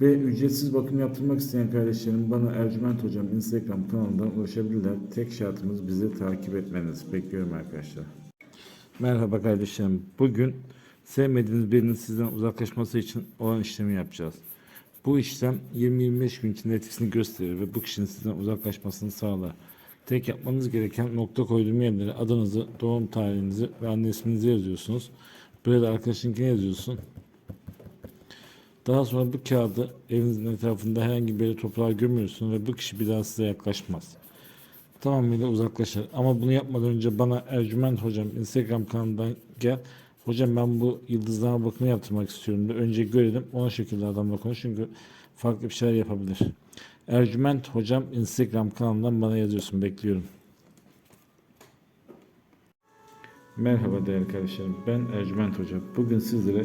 Ve ücretsiz bakım yaptırmak isteyen kardeşlerim bana Ercüment Hocam Instagram kanalından ulaşabilirler. Tek şartımız bizi takip etmeniz. Bekliyorum arkadaşlar. Merhaba kardeşlerim. Bugün sevmediğiniz birinin sizden uzaklaşması için olan işlemi yapacağız. Bu işlem 20-25 gün içinde etkisini gösterir ve bu kişinin sizden uzaklaşmasını sağlar. Tek yapmanız gereken nokta koyduğum yerlere adınızı, doğum tarihinizi ve anne isminizi yazıyorsunuz. Buraya da arkadaşınkini yazıyorsun. Daha sonra bu kağıdı evinizin etrafında herhangi bir toprağa gömüyorsun ve bu kişi bir daha size yaklaşmaz. Tamamıyla uzaklaşır. Ama bunu yapmadan önce bana Ercüment Hocam Instagram kanalından gel. Hocam ben bu yıldızlama bakımı yaptırmak istiyorum da önce görelim. Ona şekilde adamla konuş çünkü farklı bir şeyler yapabilir. Ercüment Hocam Instagram kanalından bana yazıyorsun. Bekliyorum. Merhaba değerli kardeşlerim. Ben Ercüment Hoca. Bugün sizlere